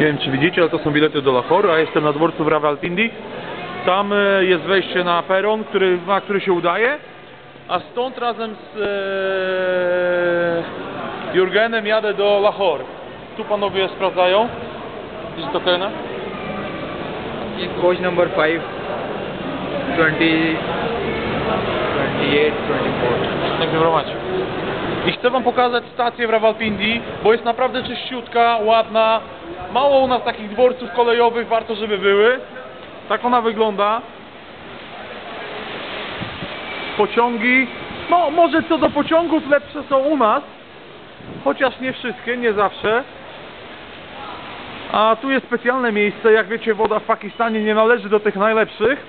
Nie wiem czy widzicie, ale to są bilety do Lahore, a jestem na dworcu w Rawalpindi. Tam e, jest wejście na peron, który, na który się udaje, a stąd razem z e, Jurgenem jadę do Lahore. Tu panowie sprawdzają. It okay, no? Coach number 5, 20, 28, 24. Thank you very much. I chcę wam pokazać stację w Rawalpindi, bo jest naprawdę czyściutka, ładna. Mało u nas takich dworców kolejowych, warto żeby były. Tak ona wygląda. Pociągi, no może co do pociągów lepsze są u nas, chociaż nie wszystkie, nie zawsze. A tu jest specjalne miejsce, jak wiecie woda w Pakistanie nie należy do tych najlepszych.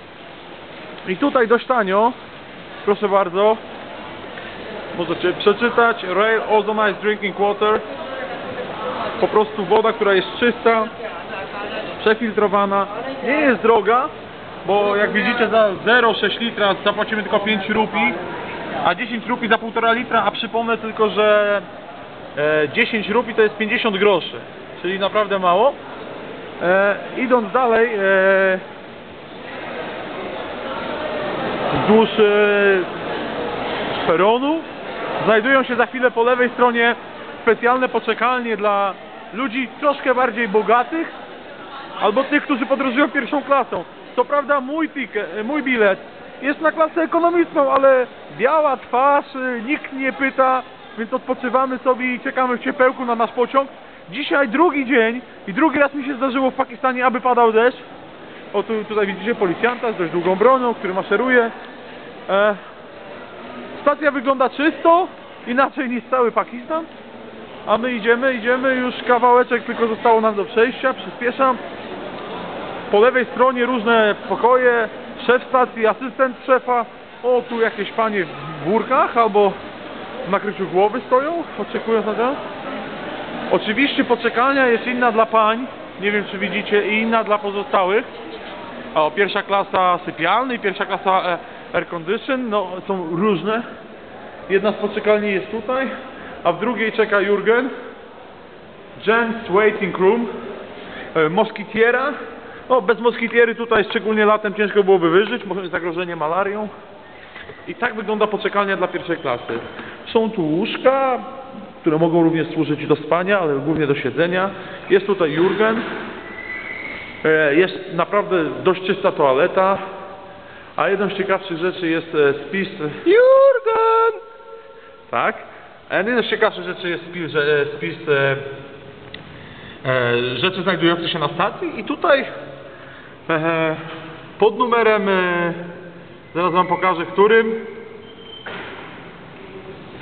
I tutaj dość tanio, proszę bardzo, możecie przeczytać. Rail Ozonized Drinking Water. Po prostu woda, która jest czysta przefiltrowana. Nie jest droga bo jak widzicie za 0,6 litra zapłacimy tylko 5 rupi a 10 rupi za 1,5 litra a przypomnę tylko, że e, 10 rupi to jest 50 groszy czyli naprawdę mało. E, idąc dalej e, wzdłuż e, peronu znajdują się za chwilę po lewej stronie specjalne poczekalnie dla ludzi troszkę bardziej bogatych albo tych, którzy podróżują pierwszą klasą. Co prawda mój ticket, mój bilet jest na klasę ekonomiczną, ale biała twarz, y, nikt nie pyta, więc odpoczywamy sobie i czekamy w ciepełku na nasz pociąg. Dzisiaj drugi dzień i drugi raz mi się zdarzyło w Pakistanie, aby padał deszcz. O tu, tutaj widzicie policjanta z dość długą bronią, który maszeruje. E, Stacja wygląda czysto, inaczej niż cały Pakistan. A my idziemy, idziemy, już kawałeczek tylko zostało nam do przejścia, przyspieszam. Po lewej stronie różne pokoje, szef stacji, asystent szefa. O, tu jakieś panie w burkach albo w nakryciu głowy stoją, oczekując na to. Oczywiście poczekalnia jest inna dla pań, nie wiem czy widzicie, i inna dla pozostałych. O, pierwsza klasa sypialny i pierwsza klasa e, air condition, no są różne. Jedna z poczekalni jest tutaj, a w drugiej czeka Jurgen. Gents waiting room. E, Moskitiera. O, bez moskitiery tutaj, szczególnie latem, ciężko byłoby wyżyć, bo zagrożenie malarią. I tak wygląda poczekalnia dla pierwszej klasy. Są tu łóżka, które mogą również służyć do spania, ale głównie do siedzenia. Jest tutaj Jurgen. E, Jest naprawdę dość czysta toaleta. A jedną z ciekawszych rzeczy jest e, spis. Jurgen! Tak? A jedną z ciekawszych rzeczy jest spis, e, spis e, e, rzeczy znajdujących się na stacji. I tutaj e, pod numerem, e, zaraz Wam pokażę, którym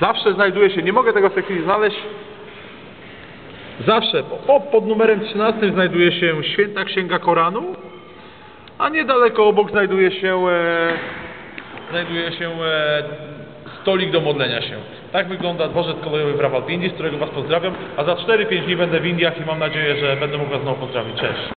zawsze znajduje się, nie mogę tego w tej chwili znaleźć, zawsze po, pod numerem 13 znajduje się Święta Księga Koranu, a niedaleko obok znajduje się e, znajduje się e, stolik do modlenia się. Tak wygląda dworzec kolejowy w Rawalpindi, z którego Was pozdrawiam, a za 4-5 dni będę w Indiach i mam nadzieję, że będę mógł Was znowu pozdrowić. Cześć!